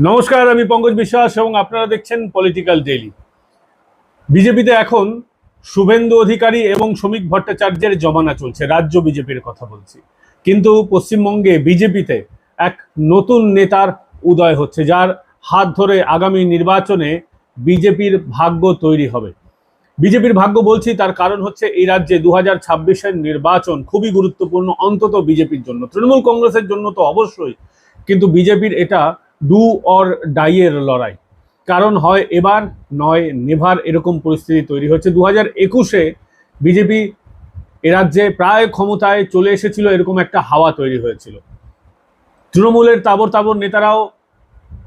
নমস্কার, আমি পঙ্কজ বিশ্বাস এবং আপনারা দেখছেন পলিটিক্যাল ডেইলি বিজেপিতে এখন শুভেন্দু অধিকারী এবং শ্রমিক ভট্টাচার্যের জমানা চলছে, রাজ্য বিজেপির কথা বলছি। কিন্তু পশ্চিমবঙ্গে বিজেপিতে এক নতুন নেতার উদয় হচ্ছে, যার হাত ধরে আগামী নির্বাচনে বিজেপির ভাগ্য তৈরি হবে। বিজেপির ভাগ্য বলছি, তার কারণ হচ্ছে এই রাজ্যে দু হাজার নির্বাচন খুবই গুরুত্বপূর্ণ, অন্তত বিজেপির জন্য। তৃণমূল কংগ্রেসের জন্য তো অবশ্যই, কিন্তু বিজেপির এটা ডু অর ডাইয়ের লড়াই। কারণ হয় এবার, নয় নেভার এরকম পরিস্থিতি তৈরি হচ্ছে। দু হাজার একুশে বিজেপি রাজ্যে প্রায় ক্ষমতায় চলে এসেছিল এরকম একটা হাওয়া তৈরি হয়েছিল। তৃণমূলের তাবর তাবর নেতারাও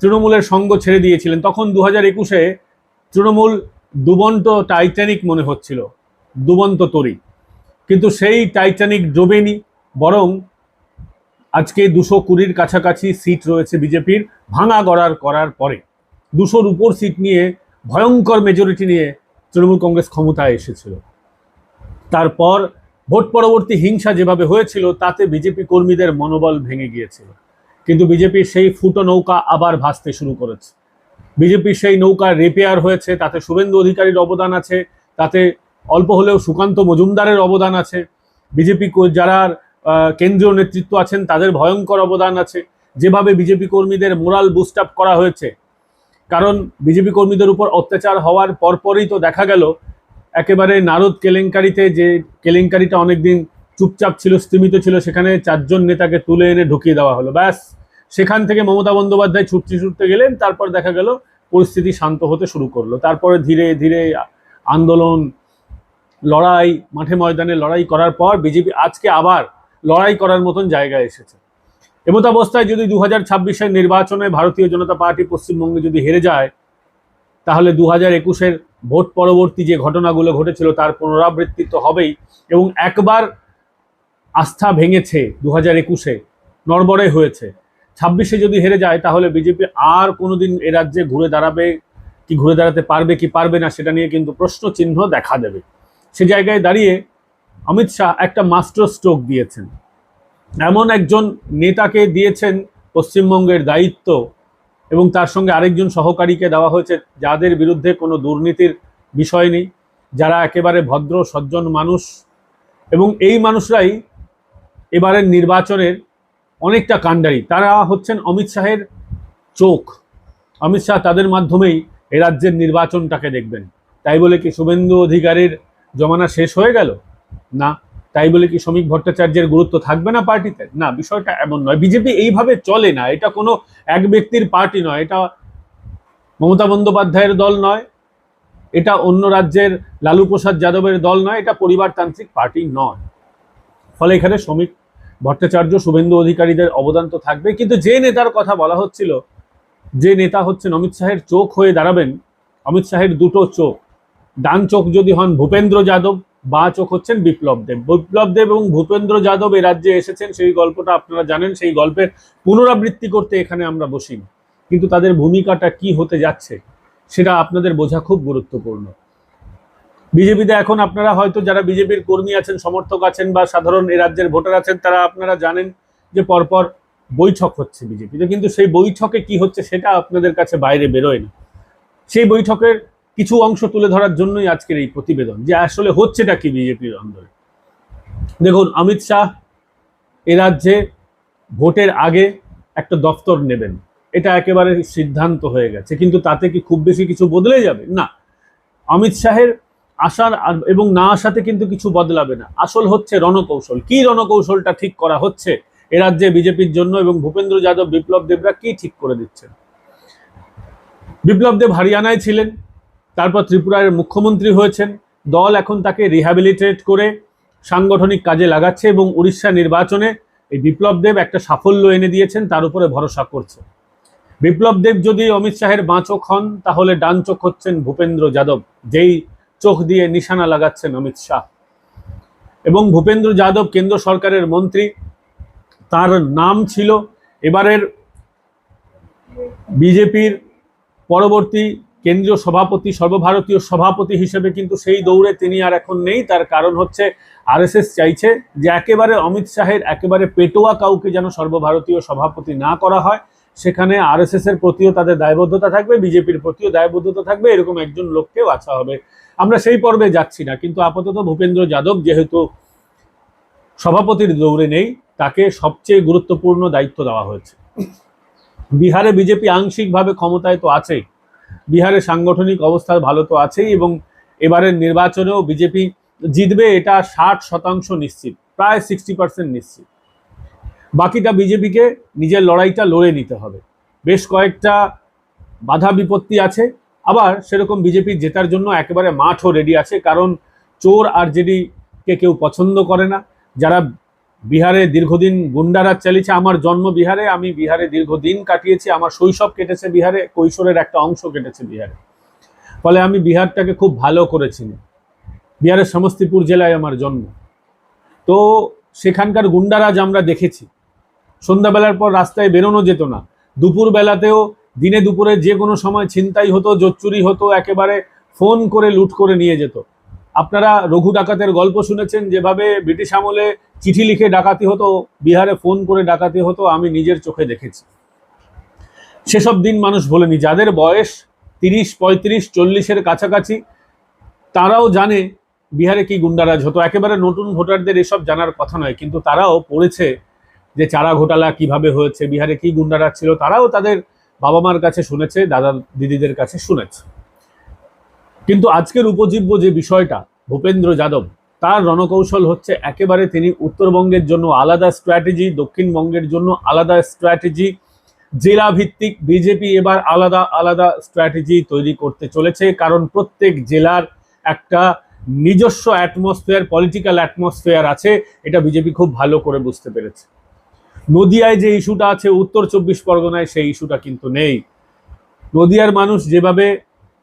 তৃণমূলের সঙ্গ ছেড়ে দিয়েছিলেন। তখন দু হাজার একুশে তৃণমূল দুবন্ত টাইটানিক মনে হচ্ছিল, দুবন্ত তরি। কিন্তু সেই টাইটানিক ডোবেনি, বরং আজকে দুশো কুড়ির কাছাকাছি সিট রয়েছে বিজেপির, ভাঙা গড়ার করার পরে। দুশোর উপর সিট নিয়ে ভয়ঙ্কর মেজরিটি নিয়ে তৃণমূল কংগ্রেস ক্ষমতায় এসেছিল। তারপর ভোট পরবর্তী হিংসা যেভাবে হয়েছিল, তাতে বিজেপি কর্মীদের মনোবল ভেঙে গিয়েছিল। কিন্তু বিজেপির সেই ফুটো নৌকা আবার ভাসতে শুরু করেছে। বিজেপির সেই নৌকা রিপেয়ার হয়েছে, তাতে শুভেন্দু অধিকারীর অবদান আছে, তাতে অল্প হলেও সুকান্ত মজুমদারের অবদান আছে। বিজেপি যারা কেন্দ্রীয় নেতৃত্ব আছেন, তাদের ভয়ঙ্কর অবদান আছে। যেভাবে বিজেপি কর্মীদের মোরাল বুস্ট আপ করা হয়েছে, কারণ বিজেপি কর্মীদের উপর অত্যাচার হওয়ার পরপরই তো দেখা গেল, একেবারে নারদ কেলেঙ্কারিতে যে কেলেঙ্কারিটা অনেকদিন চুপচাপ ছিল, স্তীমিত ছিল, সেখানে চারজন নেতাকে তুলে এনে ঢুকিয়ে দেওয়া হলো। ব্যাস, সেখান থেকে মমতা বন্দ্যোপাধ্যায় ছুটতে ছুটতে গেলেন, তারপর দেখা গেল পরিস্থিতি শান্ত হতে শুরু করল। তারপরে ধীরে ধীরে আন্দোলন, লড়াই, মাঠে ময়দানে লড়াই করার পর বিজেপি আজকে আবার লড়াই করার মতন জায়গায় এসেছে। এমত অবস্থায় যদি দু হাজার ছাব্বিশের নির্বাচনে ভারতীয় জনতা পার্টি পশ্চিমবঙ্গে যদি হেরে যায়, তাহলে দু হাজার একুশের ভোট পরবর্তী যে ঘটনাগুলো ঘটেছিল তার পুনরাবৃত্তি তো হবেই এবং একবার আস্থা ভেঙেছে দু হাজার একুশে, নড়বড়ে হয়েছে। ছাব্বিশে যদি হেরে যায়, তাহলে বিজেপি আর কোনোদিন এ রাজ্যে ঘুরে দাঁড়াবে কি ঘুরে দাঁড়াতে পারবে কি পারবে না সেটা নিয়ে কিন্তু প্রশ্ন চিহ্ন দেখা দেবে। সে জায়গায় দাঁড়িয়ে অমিত শাহ একটা মাস্টার স্ট্রোক দিয়েছেন। এমন একজন নেতাকে দিয়েছেন পশ্চিমবঙ্গের দায়িত্ব এবং তার সঙ্গে আরেকজন সহকারীকে দেওয়া হয়েছে, যাদের বিরুদ্ধে কোনো দুর্নীতির বিষয় নেই, যারা একেবারে ভদ্র, সজ্জন মানুষ এবং এই মানুষরাই এবারের নির্বাচনের অনেকটা কাণ্ডারি। তারা হচ্ছেন অমিত শাহের চোখ। অমিত শাহ তাদের মাধ্যমেই এ রাজ্যের নির্বাচনটাকে দেখবেন। তাই বলে কি শুভেন্দু অধিকারীর জমানা শেষ হয়ে গেল? না, তাই বলে কি শ্রমিক ভট্টাচার্যের গুরুত্ব থাকবে না পার্টিতে? না, বিষয়টা এমন নয়। বিজেপি এইভাবে চলে না। এটা কোনো এক ব্যক্তির পার্টি নয়। এটা মমতা বন্দ্যোপাধ্যায়ের দল নয়। এটা অন্য রাজ্যের লালু প্রসাদ যাদবের দল নয়। এটা পরিবারতান্ত্রিক পার্টি নয়। ফলে এখানে শ্রমিক ভট্টাচার্য, শুভেন্দু অধিকারীদের অবদান তো থাকবে। কিন্তু যে নেতার কথা বলা হচ্ছিল, যে নেতা হচ্ছেন অমিত শাহের চোখ হয়ে দাঁড়াবেন। অমিত শাহের দুটো চোখ। ডান চোখ যদি হন ভূপেন্দ্র যাদব বা চোখ হচ্ছেন বিপ্লব দেব। বিপ্লব দেব এবং ভূপেন্দ্র যাদব এ রাজ্যে এসেছেন, সেই গল্পটা আপনারা জানেন, সেই গল্পের পুনরাবৃত্তি করতে এখানে আমরা বসিনি। কিন্তু তাদের ভূমিকাটা কি হতে যাচ্ছে সেটা আপনাদের বোঝা খুব গুরুত্বপূর্ণ। বিজেপিতে এখন আপনারা হয়তো যারা বিজেপির কর্মী আছেন, সমর্থক আছেন বা সাধারণ এ রাজ্যের ভোটার আছেন, তারা আপনারা জানেন যে পরপর বৈঠক হচ্ছে বিজেপিতে। কিন্তু সেই বৈঠকে কি হচ্ছে সেটা আপনাদের কাছে বাইরে বেরোয় না। সেই বৈঠকের কিছু অংশ তুলে ধরার জন্যই আজকের এই প্রতিবেদন, যে আসলে হচ্ছেটা কি বিজেপির অন্দরে দেখুন, অমিত শাহ এ রাজ্যে ভোটের আগে একটা দফতর নেবেন। এটা একেবারে সিদ্ধান্ত হয়ে গেছে, কিন্তু তাতে কি খুব বেশি কিছু বদলে যাবে? না। অমিত শাহের আসার এবং না আসাতে কিন্তু কিছু বদলাবে না। আসল হচ্ছে রণকৌশল। কি রণকৌশলটা ঠিক করা হচ্ছে এ রাজ্যে বিজেপির জন্য এবং ভূপেন্দ্র যাদব, বিপ্লব দেবরা কি ঠিক করে দিচ্ছেন? বিপ্লব দেব হরিয়ানায় ছিলেন তারপর ত্রিপুরার মুখ্যমন্ত্রী হয়েছেন। দল এখন তাকে রিহ্যাবিলিটেট করে সাংগঠনিক কাজে লাগাচ্ছে এবং উড়িষ্যা নির্বাচনে এই বিপ্লব দেব একটা সাফল্য এনে দিয়েছেন, তার উপরে ভরসা করছে। বিপ্লব দেব যদি অমিত শাহের বাঁ চোখ হন, তাহলে ডান চোখ হচ্ছেন ভূপেন্দ্র যাদব, যেই চোখ দিয়ে নিশানা লাগাচ্ছেন অমিত শাহ। এবং ভূপেন্দ্র যাদব কেন্দ্র সরকারের মন্ত্রী, তার নাম ছিল এবারের বিজেপির পরবর্তী কেন্দ্রীয় সভাপতি, সর্বভারতীয় সভাপতি হিসেবে কিন্তু সেই দৌড়ে তিনি আর এখন নেই। তার কারণ হচ্ছে আরএসএস চাইছে যে একেবারে অমিত শাহের একেবারে পেটোয়া কাউকে যেন সর্বভারতীয় সভাপতি না করা হয়। সেখানে আরএসএস এর প্রতিও তাদের দায়বদ্ধতা থাকবে, বিজেপির প্রতিও দায়বদ্ধতা থাকবে, এরকম একজন লোককে বাছা হবে। আমরা সেই পর্বে যাচ্ছি না, কিন্তু আপাতত ভূপেন্দ্র যাদব যেহেতু সভাপতির দৌড়ে নেই, তাকে সবচেয়ে গুরুত্বপূর্ণ দায়িত্ব দেওয়া হয়েছে। বিহারে বিজেপি আংশিকভাবে ক্ষমতায় তো আছেই। বিহারের সাংগঠনিক অবস্থা ভালো তো আছেই এবং এবারের নির্বাচনেও বিজেপি জিতবে এটা ষাট শতাংশ নিশ্চিত, প্রায় সিক্সটি পার্সেন্ট নিশ্চিত। বাকিটা বিজেপিকে নিজের লড়াইটা লড়ে নিতে হবে। বেশ কয়েকটা বাধা বিপত্তি আছে, আবার সেরকম বিজেপি জেতার জন্য একেবারে মাঠও রেডি আছে, কারণ চোর আর জেডিকে কেউ পছন্দ করে না। যারা বিহারে দীর্ঘদিন গুন্ডারাজ চালিয়েছে আমার জন্ম বিহারে, আমি বিহারে দীর্ঘদিন কাটিয়েছি, আমার শৈশব কেটেছে বিহারে, কৈশোরের একটা অংশ কেটেছে বিহারে। ফলে আমি বিহারটাকে খুব ভালো করে চিনি বিহারের সমস্তিপুর জেলায় আমার জন্ম। তো সেখানকার গুন্ডারাজ আমরা দেখেছি, সন্ধ্যাবেলার পর রাস্তায় বেরোনো যেত না। দুপুর বেলাতেও দিনে দুপুরে যে কোনো সময় ছিনতাই হতো, জোচ্চুরি হতো, একেবারে ফোন করে লুট করে নিয়ে যেত। আপনারা রঘু ডাকাতের গল্প শুনেছেন, যেভাবে ব্রিটিশ আমলে চিঠি লিখে ডাকাতি হতো, বিহারে ফোন করে ডাকাতি হতো, আমি নিজের চোখে দেখেছি। সেসব দিন মানুষ ভোলেনি। যাদের বয়স তিরিশ, পঁয়ত্রিশ, চল্লিশের কাছাকাছি, তারাও জানে বিহারে কি গুন্ডারাজ হতো। একেবারে নতুন ভোটারদের এসব জানার কথা নয়, কিন্তু তারাও পড়েছে যে চারা ঘোটালা কীভাবে হয়েছে, বিহারে কি গুন্ডারাজ ছিল। তারাও তাদের বাবা মার কাছে শুনেছে, দাদা দিদিদের কাছে শুনেছে। কিন্তু আজকের উপজীব্য যে বিষয়টা, ভূপেন্দ্র যাদব তার রণকৌশল হচ্ছে একেবারে তিনি উত্তরবঙ্গের জন্য আলাদা স্ট্র্যাটেজি দক্ষিণবঙ্গের জন্য আলাদা স্ট্র্যাটেজি জেলা ভিত্তিক বিজেপি এবার আলাদা আলাদা স্ট্র্যাটেজি তৈরি করতে চলেছে। কারণ প্রত্যেক জেলার একটা নিজস্ব অ্যাটমসফিয়ার পলিটিক্যাল অ্যাটমসফিয়ার আছে। এটা বিজেপি খুব ভালো করে বুঝতে পেরেছে। নদিয়ায় যে ইস্যুটা আছে, উত্তর চব্বিশ পরগনায় সেই ইস্যুটা কিন্তু নেই। নদিয়ার মানুষ যেভাবে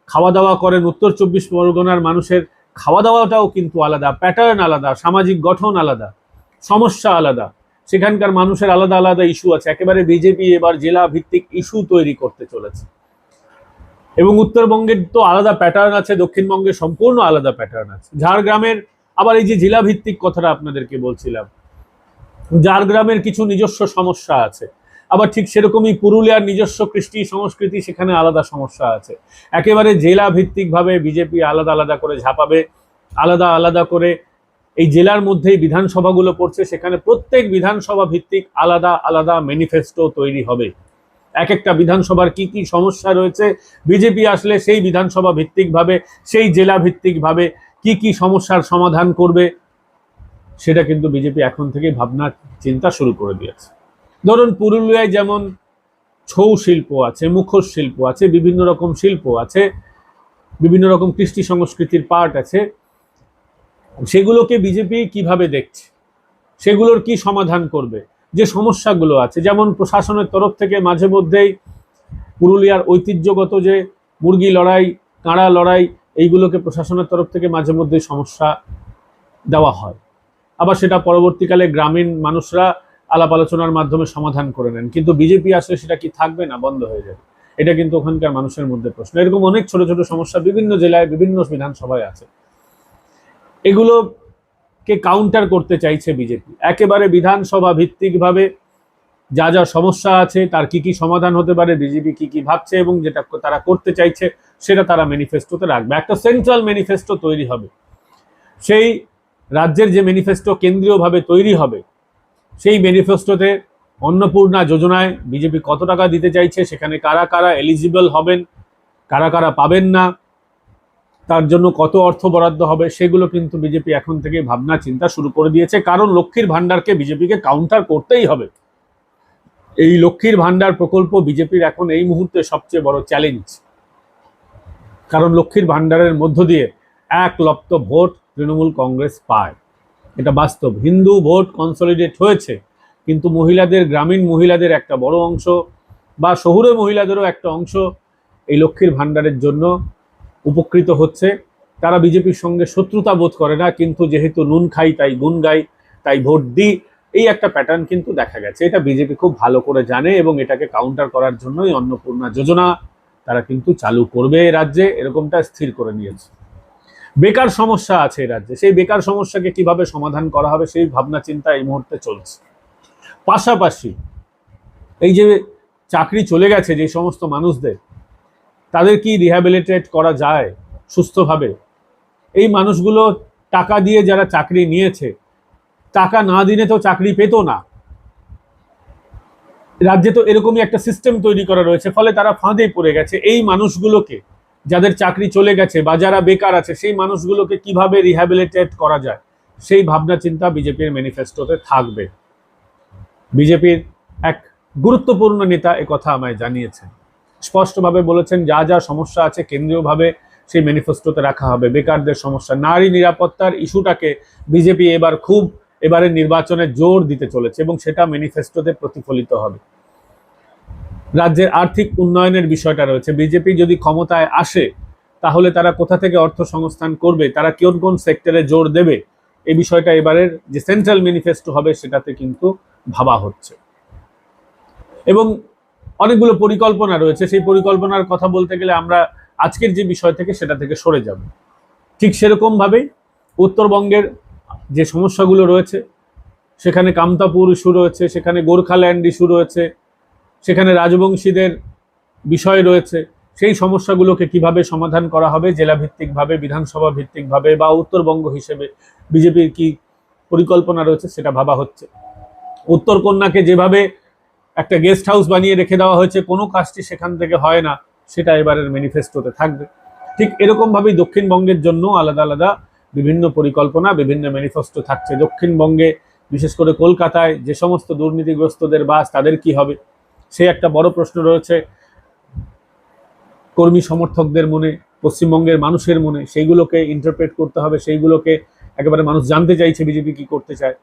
খাওয়া দাওয়া করেন, উত্তর চব্বিশ পরগনার মানুষের খাওয়া দাওয়াটাও কিন্তু আলাদা প্যাটার্ন আলাদা, সামাজিক গঠন আলাদা, সমস্যা আলাদা। সেখানকার মানুষের আলাদা আলাদা ইস্যু আছে। একেবারে বিজেপি এবার জেলা ভিত্তিক ইস্যু তৈরি করতে চলেছে। এবং উত্তরবঙ্গের তো আলাদা প্যাটার্ন আছে দক্ষিণবঙ্গের সম্পূর্ণ আলাদা প্যাটার্ন আছে। ঝাড়গ্রামের, আবার এই যে জেলা ভিত্তিক কথাটা আপনাদেরকে বলছিলাম, ঝাড়গ্রামের কিছু নিজস্ব সমস্যা আছে। আবার ঠিক সেরকমই পুরুলিয়ার নিজস্ব কৃষ্টি সংস্কৃতি, সেখানে আলাদা সমস্যা আছে। একেবারে জেলা ভিত্তিকভাবে বিজেপি আলাদা আলাদা করে ঝাঁপাবে, আলাদা আলাদা করে এই জেলার মধ্যেই বিধানসভাগুলো পড়ছে, সেখানে প্রত্যেক বিধানসভা ভিত্তিক আলাদা আলাদা ম্যানিফেস্টো তৈরি হবে। এক একটা বিধানসভার কি কি সমস্যা রয়েছে, বিজেপি আসলে সেই বিধানসভা ভিত্তিকভাবে, সেই জেলা ভিত্তিকভাবে কি কি সমস্যার সমাধান করবে, সেটা কিন্তু বিজেপি এখন থেকে ভাবনা চিন্তা শুরু করে দিয়েছে। ধরুন পুরুলিয়ায় যেমন ছৌ শিল্প আছে, মুখোশ শিল্প আছে, বিভিন্ন রকম শিল্প আছে, বিভিন্ন রকম কৃষ্টি সংস্কৃতির পার্ট আছে, সেগুলোকে বিজেপি কীভাবে দেখছে? সেগুলোর কি সমাধান করবে? যে সমস্যাগুলো আছে, যেমন প্রশাসনের তরফ থেকে মাঝে মধ্যেই পুরুলিয়ার ঐতিহ্যগত যে মুরগি লড়াই, কাঁড়া লড়াই, এইগুলোকে প্রশাসনের তরফ থেকে মাঝে মধ্যে সমস্যা দেওয়া হয়। আবার সেটা পরবর্তীকালে গ্রামীণ মানুষরা আলাপ আলোচনার মাধ্যমে সমাধান করে নেন। কিন্তু বিজেপি আসলে সেটা কি থাকবে না বন্ধ হয়ে যাবে? এটা কিন্তু ওখানকার মানুষের মধ্যে প্রশ্ন। এরকম অনেক ছোট ছোট সমস্যা বিভিন্ন জেলায়, বিভিন্ন বিধানসভায় আছে। এগুলোকে কাউন্টার করতে চাইছে বিজেপি। একেবারে বিধানসভা ভিত্তিকভাবে যা যা সমস্যা আছে, তার কি কি সমাধান হতে পারে, বিজেপি কি কি ভাবছে এবং যেটা তারা করতে চাইছে, সেটা তারা ম্যানিফেস্টোতে রাখবে। একটা সেন্ট্রাল ম্যানিফেস্টো তৈরি হবে। সেই রাজ্যের যে ম্যানিফেস্টো কেন্দ্রীয়ভাবে তৈরি হবে সেই ম্যানিফেস্টোতে অন্নপূর্ণা যোজনায় বিজেপি কত টাকা দিতে চাইছে? সেখানে কারা কারা এলিজিবল হবেন? কারা কারা পাবেন না? তার জন্য কত অর্থ বরাদ্দ হবে? সেগুলো কিন্তু বিজেপি এখন থেকে ভাবনা চিন্তা শুরু করে দিয়েছে। কারণ লক্ষ্মীর ভাণ্ডারকে বিজেপিকে কাউন্টার করতেই হবে। এই লক্ষ্মীর ভাণ্ডার প্রকল্প বিজেপির এখন এই মুহূর্তে সবচেয়ে বড় চ্যালেঞ্জ কারণ লক্ষ্মীর ভাণ্ডারের মধ্য দিয়ে এক লপ্ত ভোট তৃণমূল কংগ্রেস পায়। এটা বাস্তব। হিন্দু ভোট কনসলিডেট হয়েছে, কিন্তু মহিলাদের, গ্রামীণ মহিলাদের একটা বড় অংশ বা শহুরে মহিলাদেরও একটা অংশ এই লক্ষ্মীর ভাণ্ডারের জন্য উপকৃত হচ্ছে। তারা বিজেপির সঙ্গে শত্রুতা বোধ করে না, কিন্তু যেহেতু নুন খাই, তাই গুণ গাই, তাই ভোট দিই, এই একটা প্যাটার্ন কিন্তু দেখা গেছে। এটা বিজেপি খুব ভালো করে জানে এবং এটাকে কাউন্টার করার জন্যই অন্নপূর্ণা যোজনা তারা কিন্তু চালু করবে এই রাজ্যে। এরকমটা স্থির করে নিয়েছে। বেকার সমস্যা আছে এই রাজ্যে। সেই বেকার সমস্যাকে কীভাবে সমাধান করা হবে সেই ভাবনা, চিন্তা এই মুহূর্তে চলছে। পাশাপাশি এই যে চাকরি চলে গেছে যে সমস্ত মানুষদের, তাদের কি রিহ্যাবিলিটেট করা যায় সুস্থভাবে? এই মানুষগুলো টাকা দিয়ে যারা চাকরি নিয়েছে, টাকা না দিলে তো চাকরি পেতো না। রাজ্যে তো এরকমই একটা সিস্টেম তৈরি করা রয়েছে, ফলে তারা ফাঁদে পড়ে গেছে। এই মানুষগুলোকে যাদের চাকরি চলে গেছে বা যারা বেকার আছে, সেই মানুষগুলোকে কীভাবে রিহ্যাবিলিটেট করা যায়? সেই ভাবনা চিন্তা বিজেপির ম্যানিফেস্টোতে থাকবে। বিজেপির এক গুরুত্বপূর্ণ নেতা কথা আমায় জানিয়েছেন। স্পষ্টভাবে বলেছেন, যা যা সমস্যা আছে কেন্দ্রীয়ভাবে সেই ম্যানিফেস্টোতে রাখা হবে। বেকারদের সমস্যা, নারী নিরাপত্তার ইস্যুটাকে বিজেপি এবার খুব এবারে নির্বাচনে জোর দিতে চলেছে এবং সেটা ম্যানিফেস্টোতে প্রতিফলিত হবে। রাজ্যের আর্থিক উন্নয়নের বিষয়টা রয়েছে। বিজেপি যদি ক্ষমতায় আসে, তাহলে তারা কোথা থেকে অর্থ সংস্থান করবে? তারা কোন কোন সেক্টরে জোর দেবে? এই বিষয়টা এবারের যে সেন্ট্রাল ম্যানিফেস্টো হবে, সেটাতে কিন্তু ভাবা হচ্ছে। এবং অনেকগুলো পরিকল্পনা রয়েছে। সেই পরিকল্পনার কথা বলতে গেলে আমরা আজকের যে বিষয় থেকে সেটা থেকে সরে যাব। ঠিক সেরকমভাবেই উত্তরবঙ্গের যে সমস্যাগুলো রয়েছে, সেখানে কামতাপুর ইস্যু রয়েছে, সেখানে গোর্খাল্যান্ড ইস্যু রয়েছে সেখানে রাজবংশীদের বিষয় রয়েছে, সেই সমস্যাগুলোকে কীভাবে সমাধান করা হবে জেলা ভিত্তিকভাবে বিধানসভা ভিত্তিকভাবে বা উত্তরবঙ্গ হিসেবে বিজেপির কি পরিকল্পনা রয়েছে সেটা ভাবা হচ্ছে। উত্তরকন্যাকে যেভাবে একটা গেস্ট হাউস বানিয়ে রেখে দেওয়া হয়েছে, কোনো কাজটি সেখান থেকে হয় না, সেটা এবারের ম্যানিফেস্টোতে থাকবে। ঠিক এরকমভাবেই দক্ষিণবঙ্গের জন্য আলাদা আলাদা বিভিন্ন পরিকল্পনা, বিভিন্ন ম্যানিফেস্টো থাকছে। দক্ষিণবঙ্গে, বিশেষ করে কলকাতায় যে সমস্ত দুর্নীতিগ্রস্তদের বাস, তাদের কি হবে? সে একটা বড় প্রশ্ন রয়েছে। কর্মী সমর্থকদের মনে, পশ্চিমবঙ্গের মানুষের মনে সেইগুলোকে ইন্টারপ্রেট করতে হবে, সেইগুলোকে একেবারে মানুষ জানতে চাইছে বিজেপি কি করতে চায়।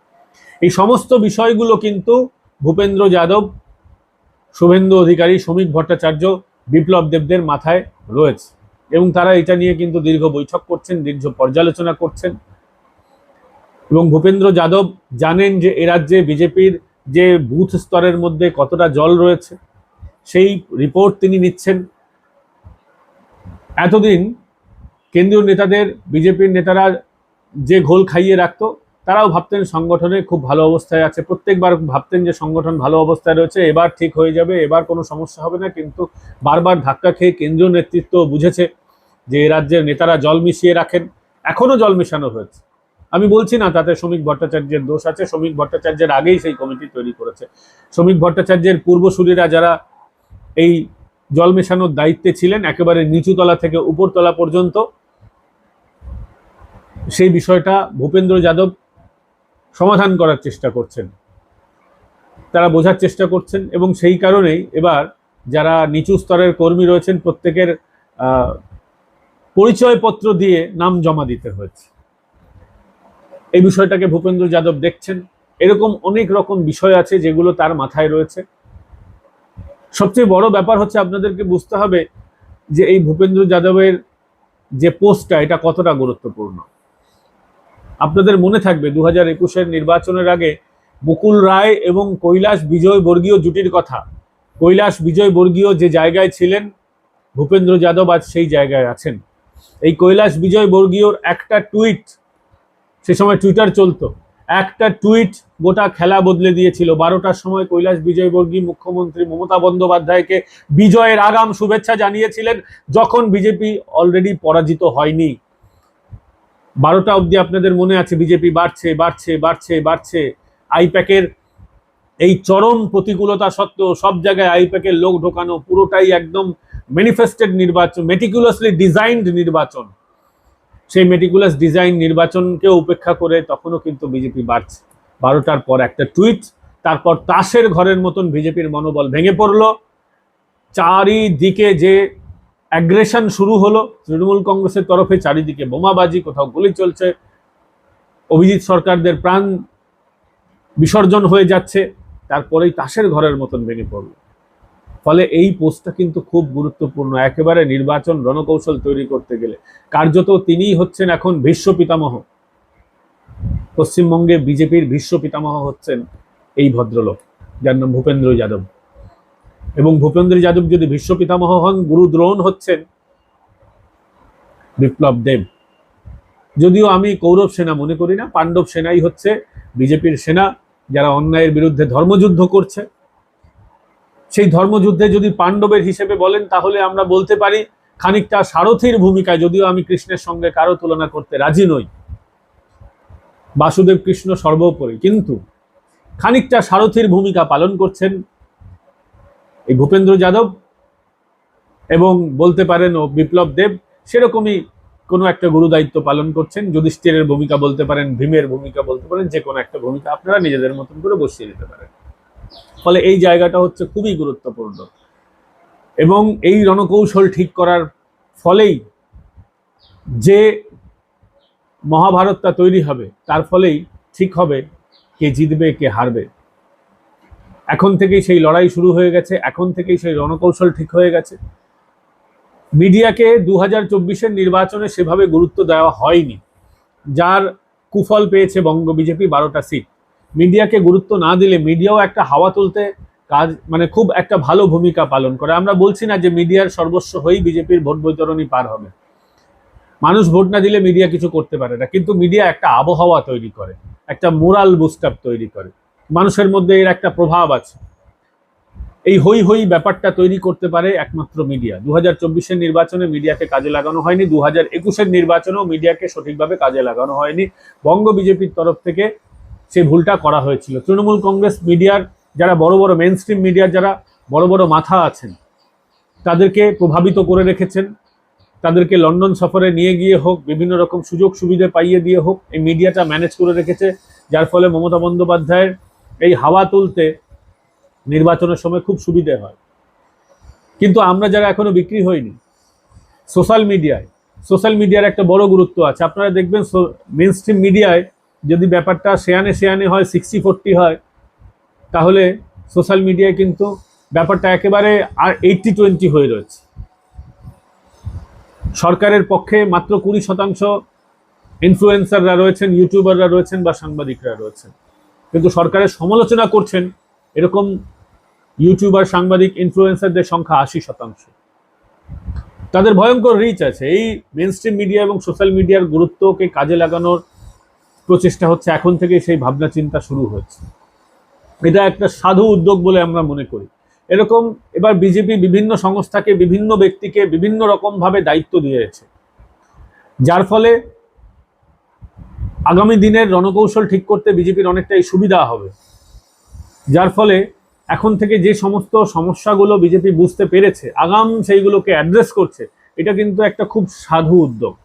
এই সমস্ত বিষয়গুলো কিন্তু ভূপেন্দ্র যাদব, শুভেন্দু অধিকারী, শ্রমিক ভট্টাচার্য, বিপ্লব দেবদের মাথায় রয়েছে এবং তারা এটা নিয়ে কিন্তু দীর্ঘ বৈঠক করছেন, দীর্ঘ পর্যালোচনা করছেন। এবং ভূপেন্দ্র যাদব জানেন যে এ রাজ্যে বিজেপির যে বুথ স্তরের মধ্যে কতটা জল রয়েছে, সেই রিপোর্ট তিনি নিচ্ছেন। এতদিন কেন্দ্রীয় নেতাদের, বিজেপির নেতারা যে ঘোল খাইয়ে রাখতো, তারাও ভাবতেন সংগঠনে খুব ভালো অবস্থায় আছে। প্রত্যেকবার ভাবতেন যে সংগঠন ভালো অবস্থায় রয়েছে, এবার ঠিক হয়ে যাবে, এবার কোনো সমস্যা হবে না, কিন্তু বারবার ধাক্কা খেয়ে কেন্দ্রীয় নেতৃত্ব বুঝেছে যে রাজ্যের নেতারা জল মিশিয়ে রাখেন। এখনও জল মেশানো হয়েছে। আমি বলছি না তাতে শ্রমিক ভট্টাচার্যের দোষ আছে, শ্রমিক ভট্টাচার্যের আগেই সেই কমিটি তৈরি করেছে। শ্রমিক ভট্টাচার্যের পূর্বসূরীরা যারা এই জল মেশানোর দায়িত্বে ছিলেন, একেবারে নিচুতলা থেকে উপরতলা পর্যন্ত, সেই বিষয়টা ভূপেন্দ্র যাদব সমাধান করার চেষ্টা করছেন। তারা বোঝার চেষ্টা করছেন এবং সেই কারণেই এবার যারা নিচু স্তরের কর্মী রয়েছেন, প্রত্যেকের পরিচয়পত্র দিয়ে নাম জমা দিতে হয়েছে। এই বিষয়টাকে ভূপেন্দ্র যাদব দেখছেন। এরকম অনেক রকম বিষয় আছে যেগুলো তার মাথায় রয়েছে। সবচেয়ে বড় ব্যাপার হচ্ছে আপনাদেরকে বুঝতে হবে যে এই ভূপেন্দ্র যাদবের যে পোস্টটা, এটা কতটা গুরুত্বপূর্ণ। আপনাদের মনে থাকবে দু হাজার একুশের নির্বাচনের আগে মুকুল রায় এবং কৈলাস বিজয় বর্গীয় জুটির কথা। কৈলাস বিজয় বর্গীয় যে জায়গায় ছিলেন, ভূপেন্দ্র যাদব আজ সেই জায়গায় আছেন। এই কৈলাস বিজয় বর্গীয়র একটা টুইট সে সময় টুইটার চলতো। একটা টুইট গোটা খেলা বদলে দিয়েছিল। বারোটার সময় কৈলাস বিজয়বর্গী মুখ্যমন্ত্রী মমতা বন্দ্যোপাধ্যায়কে বিজয়ের আগাম শুভেচ্ছা জানিয়েছিলেন, যখন বিজেপি অলরেডি পরাজিত হয়নি। বারোটা অবধি আপনাদের মনে আছে, বিজেপি বাড়ছে বাড়ছে বাড়ছে বাড়ছে। আইপ্যাকের এই চরম প্রতিকূলতা সত্ত্বেও সব জায়গায় আইপ্যাকের লোক ঢোকানো পুরোটাই একদম ম্যানিফেস্টেড নির্বাচন মেটিকুলাসলি ডিজাইনড নির্বাচন। সেই মেটিকুলাস ডিজাইন নির্বাচনকে উপেক্ষা করে তখনও কিন্তু বিজেপি বাড়ছে। বারোটার পর একটা টুইট তারপর তাসের ঘরের মতন বিজেপির মনোবল ভেঙে পড়ল। চারিদিকে যে অ্যাগ্রেশন শুরু হলো, তৃণমূল কংগ্রেসের তরফে চারিদিকে বোমাবাজি, কোথাও গুলি চলছে, অভিজিৎ সরকারদের প্রাণ বিসর্জন হয়ে যাচ্ছে, তারপরেই তাসের ঘরের মতন ভেঙে পড়ল। ফলে এই পোস্টটা কিন্তু খুব গুরুত্বপূর্ণ। একেবারে নির্বাচন রণকৌশল তৈরি করতে গেলে। কার্যত তিনিই হচ্ছেন এখন ভীষ্ম পিতামহ। পশ্চিমবঙ্গে বিজেপির ভীষ্ম পিতামহ হচ্ছেন এই ভদ্রলোক, যার নাম ভূপেন্দ্র যাদব। এবং ভূপেন্দ্র যাদব যদি ভীষ্ম পিতামহ হন, গুরু দ্রোণ হচ্ছেন বিপ্লব দেব। যদিও আমি কৌরব সেনা মনে করি না, পাণ্ডব সেনাই হচ্ছে বিজেপির সেনা, যারা অন্যায়ের বিরুদ্ধে ধর্মযুদ্ধ করছে। সেই ধর্মযুদ্ধে যদি পাণ্ডবের হিসেবে বলেন, তাহলে আমরা বলতে পারি খানিকটা সারথীর ভূমিকায়, যদিও আমি কৃষ্ণের সঙ্গে কারও তুলনা করতে রাজি নই। বাসুদেব কৃষ্ণ সর্বোপরি, কিন্তু খানিকটা সারথীর ভূমিকা পালন করছেন এই ভূপেন্দ্র যাদব এবং বলতে পারেন ও বিপ্লব দেব, সেরকমই কোনো একটা গুরুদায়িত্ব পালন করছেন। যুধিষ্ঠিরের ভূমিকা বলতে পারেন, ভীমের ভূমিকা বলতে পারেন, যে কোনো একটা ভূমিকা আপনারা নিজেদের মতন করে বসিয়ে দিতে পারেন। ফলে এই জায়গাটা হচ্ছে খুবই গুরুত্বপূর্ণ। এবং এই রণকৌশল ঠিক করার ফলেই যে মহাভারতটা তৈরি হবে, তার ফলেই ঠিক হবে কে জিতবে, কে হারবে। এখন থেকেই সেই লড়াই শুরু হয়ে গেছে, এখন থেকেই সেই রণকৌশল ঠিক হয়ে গেছে। মিডিয়াকে দু হাজার নির্বাচনে সেভাবে গুরুত্ব দেওয়া হয়নি, যার কুফল পেয়েছে বঙ্গ বিজেপি বারোটা সিট। মিডিয়াকে গুরুত্ব না দিলে মিডিয়াও একটা হাওয়া তুলতে কাজ মানে খুব একটা ভালো ভূমিকা পালন করে। আমরা বলছি না যে মিডিয়ার সর্বস্ব হয়েই বিজেপির ভোট বৈতরণী পার হবে। মানুষ ভোট না দিলে মিডিয়া কিছু করতে পারে না, কিন্তু মিডিয়া একটা আবহাওয়া তৈরি করে, একটা মোরাল বুস্টাপ তৈরি করে। মানুষের মধ্যে এর একটা প্রভাব আছে। এই হই হই ব্যাপারটা তৈরি করতে পারে একমাত্র মিডিয়া। দু হাজার নির্বাচনে মিডিয়াকে কাজে লাগানো হয়নি দু হাজার একুশের নির্বাচনেও মিডিয়াকে সঠিকভাবে কাজে লাগানো হয়নি। বঙ্গ বিজেপির তরফ থেকে সেই ভুলটা করা হয়েছিল। তৃণমূল কংগ্রেস মিডিয়ার যারা বড় বড় মেন স্ট্রিম মিডিয়ার যারা বড় বড় মাথা আছেন, তাদেরকে প্রভাবিত করে রেখেছেন। তাদেরকে লন্ডন সফরে নিয়ে গিয়ে হোক, বিভিন্ন রকম সুযোগ সুবিধে পাইয়ে দিয়ে হোক, এই মিডিয়াটা ম্যানেজ করে রেখেছে। যার ফলে মমতা বন্দ্যোপাধ্যায়ের এই হাওয়া তুলতে নির্বাচনের সময় খুব সুবিধে হয়। কিন্তু আমরা যারা এখনও বিক্রি হইনি সোশ্যাল মিডিয়ায় সোশ্যাল মিডিয়ার একটা বড় গুরুত্ব আছে। আপনারা দেখবেন মেন স্ট্রিম মিডিয়ায় যদি ব্যাপারটা শেয়ানে শেয়ানে হয় সিক্সটি ফোরটি হয়, তাহলে সোশ্যাল মিডিয়ায় কিন্তু ব্যাপারটা একেবারে আর এইটটি টোয়েন্টি হয়ে রয়েছে। সরকারের পক্ষে মাত্র কুড়ি শতাংশ ইনফ্লুয়েন্সাররা রয়েছেন ইউটিউবাররা রয়েছেন বা সাংবাদিকরা রয়েছেন। কিন্তু সরকারের সমালোচনা করছেন, এরকম ইউটিউবার সাংবাদিক ইনফ্লুয়েন্সারদের সংখ্যা আশি শতাংশ। তাদের ভয়ঙ্কর রিচ আছে। এই মেন মিডিয়া এবং সোশ্যাল মিডিয়ার গুরুত্বকে কাজে লাগানোর প্রচেষ্টা হচ্ছে, এখন থেকে সেই ভাবনা চিন্তা শুরু হচ্ছে এটা একটা সাধু উদ্যোগ বলে আমরা মনে করি। এরকম এবার বিজেপি বিভিন্ন সংস্থাকে, বিভিন্ন ব্যক্তিকে বিভিন্ন রকমভাবে দায়িত্ব দিয়েছে। যার ফলে আগামী দিনের রণকৌশল ঠিক করতে বিজেপির অনেকটাই সুবিধা হবে। যার ফলে এখন থেকে যে সমস্ত সমস্যাগুলো বিজেপি বুঝতে পেরেছে, আগাম সেইগুলোকে অ্যাড্রেস করছে, এটা কিন্তু একটা খুব সাধু উদ্যোগ।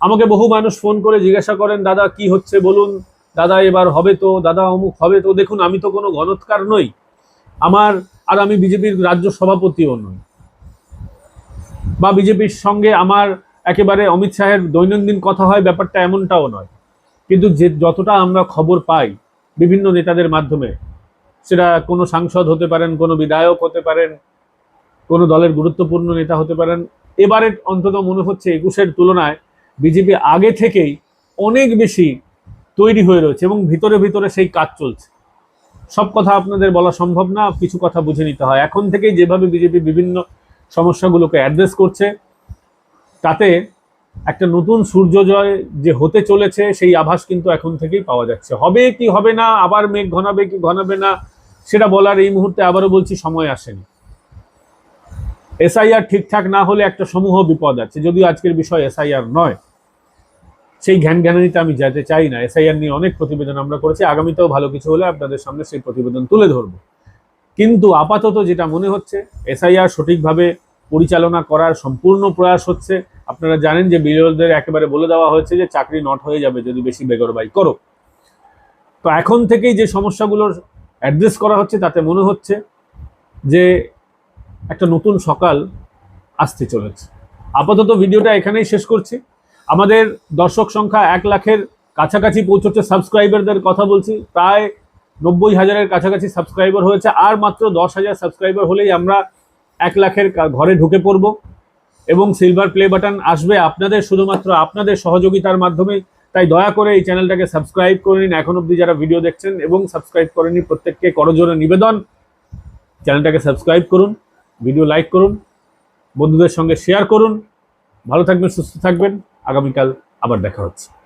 আমাকে বহু মানুষ ফোন করে জিজ্ঞাসা করেন, দাদা, কি হচ্ছে বলুন? দাদা, এবার হবে তো, দাদা অমুক হবে তো। দেখুন, আমি তো কোনো গণৎকার নই। আমার, আর আমি বিজেপির রাজ্য সভাপতিও নই। বা বিজেপির সঙ্গে আমার একেবারে অমিত শাহের দৈনন্দিন কথা হয়, ব্যাপারটা এমনটাও নয়। কিন্তু যে, যতটা আমরা খবর পাই বিভিন্ন নেতাদের মাধ্যমে, সেটা কোনো সাংসদ হতে পারেন, কোনো বিধায়ক হতে পারেন, কোনো দলের গুরুত্বপূর্ণ নেতা হতে পারেন এবারে অন্তত মনে হচ্ছে একুশের তুলনায় বিজেপি আগে থেকেই অনেক বেশি তৈরি হয়ে রয়েছে এবং ভিতরে ভিতরে সেই কাজ চলছে। সব কথা আপনাদের বলা সম্ভব না, কিছু কথা বুঝে নিতে হয়। এখন থেকেই যেভাবে বিজেপি বিভিন্ন সমস্যাগুলোকে অ্যাড্রেস করছে, তাতে একটা নতুন সূর্যোদয় যে হতে চলেছে, সেই আভাস কিন্তু এখন থেকেই পাওয়া যাচ্ছে। হবে কি হবে না, আবার মেঘ ঘনাবে কি ঘনাবে না, সেটা বলার এই মুহূর্তে আবারও বলছি, সময় আসেনি। এসআইআর ঠিকঠাক না হলে একটা সমূহ বিপদ আছে। যদিও আজকের বিষয় এসআইআর নয়। সেই জ্ঞান জ্ঞানানিতে আমি যেতে চাই না। এসআইআর নিয়ে অনেক প্রতিবেদন আমরা করেছি। আগামীতেও ভালো কিছু হলে আপনাদের সামনে সেই প্রতিবেদন তুলে ধরবো। কিন্তু আপাতত যেটা মনে হচ্ছে এসআইআর সঠিকভাবে পরিচালনা করার সম্পূর্ণ প্রয়াস হচ্ছে। আপনারা জানেন যে বিরোধীদের একেবারে বলে দেওয়া হয়েছে যে চাকরি নট হয়ে যাবে যদি বেশি বেগরবাই করো। তো এখন থেকেই যে সমস্যাগুলোর অ্যাড্রেস করা হচ্ছে, তাতে মনে হচ্ছে যে একটা নতুন সকাল আসতে চলেছে। আপাতত ভিডিওটা এখানেই শেষ করছি। আমাদের দর্শক সংখ্যা এক লাখের কাছাকাছি পৌঁছচ্ছে, সাবস্ক্রাইবারদের কথা বলছি। প্রায় নব্বই হাজারের কাছাকাছি সাবস্ক্রাইবার হয়েছে, আর মাত্র দশ হাজার সাবস্ক্রাইবার হলেই আমরা এক লাখের ঘরে ঢুকে পড়ব। এবং সিলভার প্লে বাটন আসবে আপনাদের, শুধুমাত্র আপনাদের সহযোগিতার মাধ্যমে। তাই দয়া করে এই চ্যানেলটাকে সাবস্ক্রাইব করে নিন। এখন অবধি যারা ভিডিও দেখছেন এবং সাবস্ক্রাইব করেনি প্রত্যেককে করজোরে নিবেদন। চ্যানেলটাকে সাবস্ক্রাইব করুন। ভিডিও লাইক করুন, বন্ধুদের সঙ্গে শেয়ার করুন। ভালো থাকবেন, সুস্থ থাকবেন। আগামীকাল আবার দেখা হচ্ছে।